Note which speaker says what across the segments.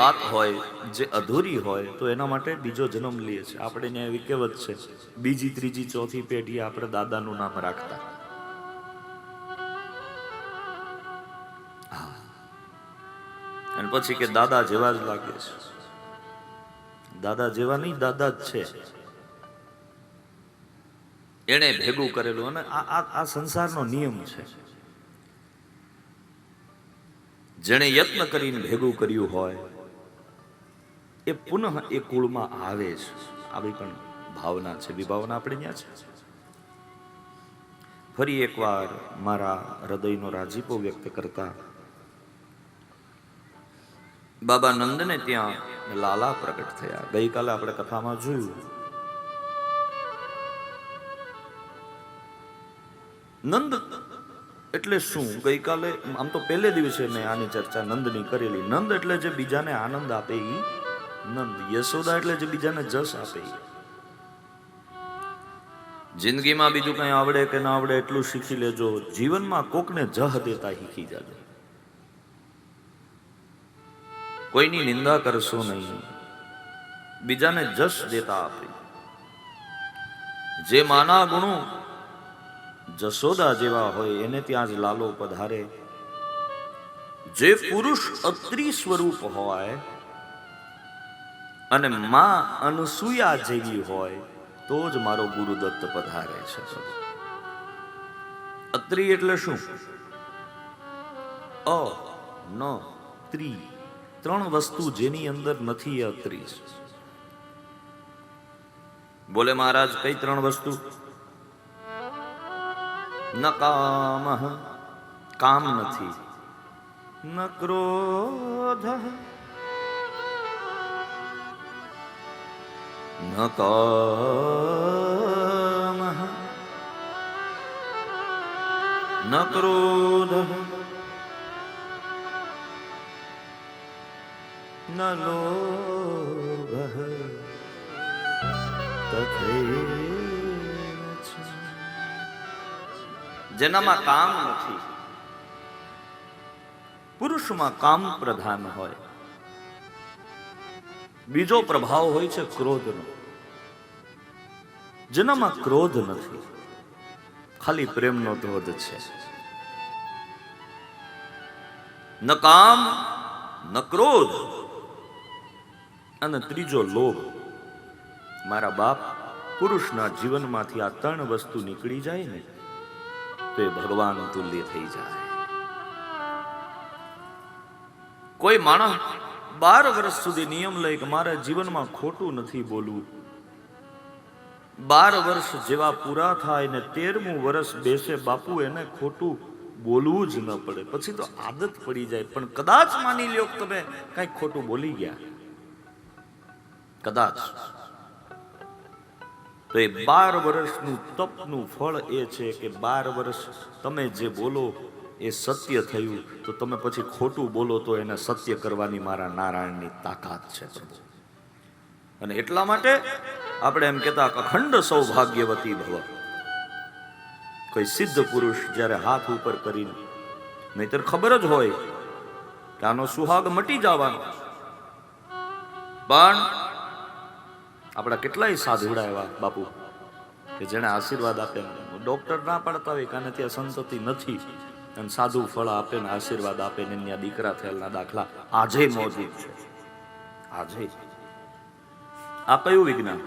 Speaker 1: વાત હોય, જે અધૂરી હોય, તો એના માટે બીજો જન્મ લઈએ છીએ. આપણે ત્યાં એવી કહેવત છે, બીજી, ત્રીજી, ચોથી પેઢી આપણે દાદાનું નામ રાખતા. અને પછી કે દાદા જેવા જ લાગે છે. દાદા જેવા નહીં, દાદા જ છે. એણે ભેગું કરેલું અને આ આ સંસારનો નિયમ છે. જેણે યત્ન કરીને ભેગું કર્યું હોય એ પુનઃ એ કુળમાં આવે છે. આવી પણ ભાવના છે. વિભાવના આપણે ત્યાં છે. ફરી એકવાર મારા હૃદયનો રાજીપો વ્યક્ત કરતા બાબા નંદને ત્યાં લાલા પ્રગટ થયા. ગઈકાલે આપણે કથામાં જોયું. નંદ એટલે શું? ગઈકાલે આમ તો પહેલે દિવસે મેં આની ચર્ચા નંદની કરેલી. નંદ એટલે જે બીજાને આનંદ આપે ઈ નંદ યશોદા એટલે જે બીજાને જશ આપે. જિંદગીમાં બીજું કંઈ આવડે કે ના આવડે એટલું શીખી લેજો. જીવનમાં કોકને જહ દેતા શીખી જાજો. કોઈની નિંદા કરશો નહીં. બીજાને જશ દેતા આપે. જે માના ગુણો જશોદા જેવા હોય, એને ત્યાં જ લાલો પધારે. જે પુરુષ અત્રી સ્વરૂપ હોય અને માં અનસુયા જેવી હોય, તો જ મારો ગુરુદત્ત પધારે છે. અત્રી એટલે શું? અ, ન, ત્રી, ત્રણ વસ્તુ જેની અંદર નથી અત્રી. બોલે મહારાજ, કઈ ત્રણ વસ્તુ? ન કામ કામ નથી. ન ક્રોધ કામ ન ક્રોધ ન લોભ તથૈવ જેનામાં કામ નથી। પુરુષમાં કામ પ્રધાન હોય બીજો પ્રભાવ હોય છે ક્રોધનો. જેનામાં ક્રોધ નથી, ખાલી પ્રેમનો ધોધ છે. ન કામ, ન ક્રોધ. અને ત્રીજો લોભ, મારા બાપ પુરુષના જીવનમાંથી આ ત્રણ વસ્તુ નીકળી જાય ને, તો એ ભગવાન તુલ્ય થઈ જાય. કોઈ માણસ બાર વર્ષ સુધી નિયમ લઈ કે મારા જીવનમાં ખોટું નથી બોલવું. બાર વર્ષ જેવા પૂરા થાય ને તેરમું વર્ષ બેસે બાપુ એને ખોટું બોલવું જ ન પડે. પછી તો આદત પડી જાય. પણ કદાચ માની લ્યો તમે કઈ ખોટું બોલી ગયા. કદાચ. તો એ બાર વર્ષનું તપનું ફળ એ છે કે બાર વર્ષ તમે જે બોલો એ સત્ય થયું, તો તમે પછી ખોટું બોલો તો એને સત્ય કરવાની મારા નારાયણની તાકાત છે અને એટલા માટે આપણે એમ કહેતા અખંડ સૌભાગ્યવતી ભવ. કોઈ સિદ્ધ પુરુષ જ્યારે હાથ ઉપર કરીને, નહીતર ખબર જ હોય કે આનો સુહાગ મટી જવાનો. પણ આપણા કેટલાય સાધુડા એવા બાપુ કે જેને આશીર્વાદ આપે ડોક્ટર ના પાડતા હોય કાને ત્યાં સંતતિ નથી. અને સાદું ફળ આપે ને આશીર્વાદ આપે ને એના દીકરા થયેલના દાખલા. આજે મોજૂદ છે. આજે. આ કયું વિજ્ઞાન?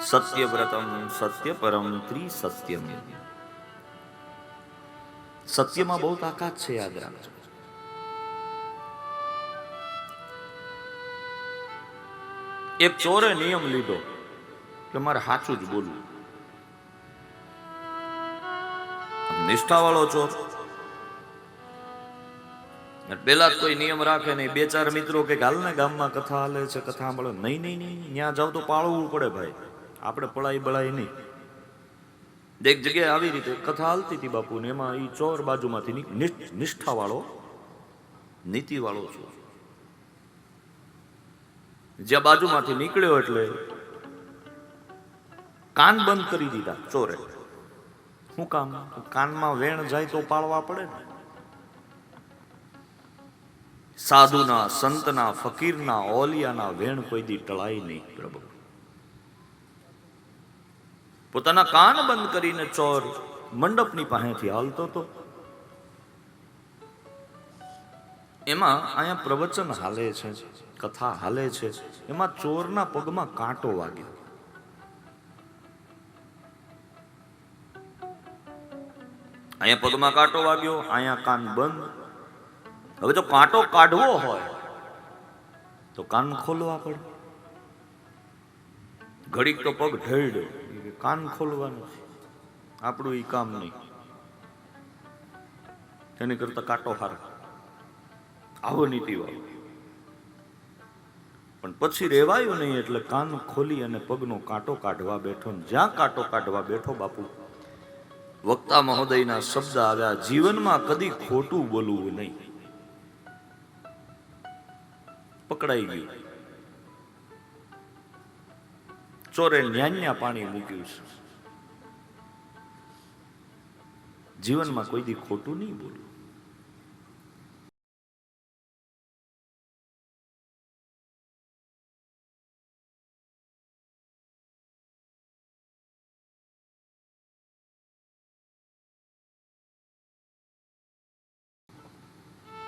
Speaker 1: સત્યવ્રતમ સત્ય પરમ ત્રિસત્યમ. સત્યમાં બહુ તાકાત છે, યાદ રાખજો. એક ચોરે નિયમ લીધો કે મારે સાચું જ બોલવું. નિષ્ઠાવાળો ચોર. પેલા કોઈ નિયમ રાખે નહીં. બે ચાર મિત્રો કે હાલ ને ગામમાં કથા હાલે છે, કથા સાંભળે. નહીં નહીં નહીં ત્યાં જાવ તો પાળવું પડે ભાઈ. આપણે પળાઈ બળાઈ નહીં. એક જગ્યાએ આવી રીતે કથા હાલતી હતી બાપુ ને એમાં એ ચોર બાજુમાંથી નિષ્ઠાવાળો, નીતિવાળો નીતિ ચોર. જ્યાં બાજુમાંથી નીકળ્યો એટલે કાન બંધ કરી દીધા, ચોરે. શું કામ? કાનમાં વેણ જાય તો પાળવા પડે ને? સાધુના, સંતના, ફકીરના, ઓલિયાના વેણ કોઈ દી ટળાય નહીં, પ્રભુ. પોતાના કાન બંધ કરીને ચોર મંડપની પાસેથી હાલતો હતો એમાં અહીંયા પ્રવચન હાલે છે, કથા હાલે છે. એમાં ચોરના પગમાં કાંટો વાગ્યો અહીંયા પગમાં કાંટો વાગ્યો, અહીંયા કાન બંધ. હવે જો કાંટો કાઢવો હોય, તો કાન ખોલવા પડે. ઘડીક તો પગ ઢળ્યો કાન ખોલવાનું આપણું ઈ કામ નહીં. તેની કરતા કાંટો હાર. આવો નીતિ પણ પછી રેવાયું નહીં એટલે કાન ખોલી અને પગનો કાંટો કાઢવા બેઠો જ્યાં કાંટો કાઢવા બેઠો બાપુ, વક્તા મહોદયના શબ્દ આવ્યા, જીવનમાં કદી ખોટું બોલવું નહીં. પકડાઈ ગયું. ચોરે ન્યાન્યા પાણી મૂક્યું છે. જીવનમાં કોઈ દી ખોટું નહીં બોલવું.